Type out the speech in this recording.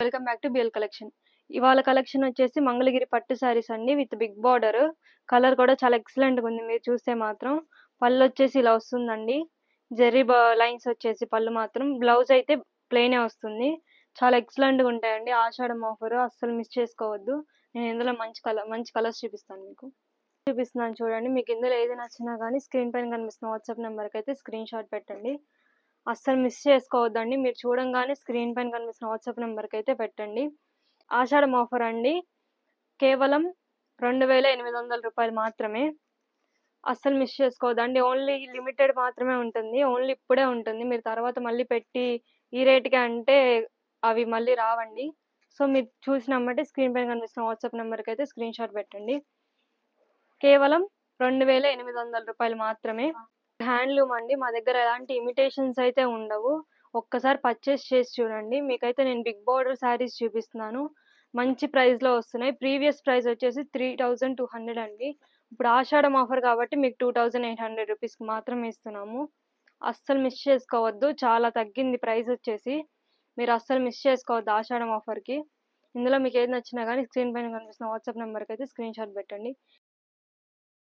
Welcome back to BL collection. ఇవాళ collection వచ్చేసి మంగళగిరి పట్టు శారీస్ అండి విత్ బిగ్ బార్డర్. కలర్ కూడా చాలా ఎక్సలెంట్గా ఉంది మీరు చూస్తే మాత్రం. పళ్ళు వచ్చేసి ఇలా వస్తుందండి. జెర్రీ లైన్స్ వచ్చేసి పళ్ళు మాత్రం. బ్లౌజ్ అయితే ప్లెయినే వస్తుంది. చాలా ఎక్సలెంట్గా ఉంటాయండి. ఆషాఢం ఆఫర్ అస్సలు మిస్ చేసుకోవద్దు. నేను ఇందులో మంచి కలర్ మంచి కలర్స్ చూపిస్తాను మీకు. చూపిస్తున్నాను చూడండి. మీకు ఇందులో ఏది నచ్చినా కానీ స్క్రీన్ పైన కనిపిస్తున్న వాట్సాప్ నెంబర్కి అయితే స్క్రీన్ షాట్ పెట్టండి. అస్సలు మిస్ చేసుకోవద్దండి. మీరు చూడంగానే స్క్రీన్ పైన కనిపిస్తున్న వాట్సాప్ నెంబర్కి అయితే పెట్టండి. ఆషాఢం ఆఫర్ అండి. కేవలం రెండు వేల ఎనిమిది వందల రూపాయలు మాత్రమే. అస్సలు మిస్ చేసుకోవద్దండి. ఓన్లీ లిమిటెడ్ మాత్రమే ఉంటుంది. ఓన్లీ ఇప్పుడే ఉంటుంది. మీరు తర్వాత మళ్ళీ పెట్టి ఈ రేట్కి అంటే అవి మళ్ళీ రావండి. సో మీరు చూసినామంటే స్క్రీన్ పైన కనిపిస్తున్న వాట్సాప్ నెంబర్కి అయితే స్క్రీన్ షాట్ పెట్టండి. కేవలం రెండు వేల ఎనిమిది వందల రూపాయలు మాత్రమే. హ్యాండ్లూమ్ అండి. మా దగ్గర ఎలాంటి ఇమిటేషన్స్ అయితే ఉండవు. ఒక్కసారి పర్చేస్ చేసి చూడండి. మీకైతే నేను బిగ్ బార్డర్ శారీస్ చూపిస్తున్నాను. మంచి ప్రైస్లో వస్తున్నాయి. ప్రీవియస్ ప్రైస్ వచ్చేసి త్రీ థౌజండ్ టూ హండ్రెడ్ అండి. ఇప్పుడు ఆషాఢం ఆఫర్ కాబట్టి మీకు టూ థౌజండ్ ఎయిట్ హండ్రెడ్ రూపీస్కి మాత్రమే ఇస్తున్నాము. అస్సలు మిస్ చేసుకోవద్దు. చాలా తగ్గింది ప్రైస్ వచ్చేసి. మీరు అస్సలు మిస్ చేసుకోవద్దు ఆషాఢం ఆఫర్కి. ఇందులో మీకు ఏది నచ్చినా కానీ స్క్రీన్ పైన కనిపిస్తున్న వాట్సాప్ నెంబర్కి అయితే స్క్రీన్ షాట్ పెట్టండి.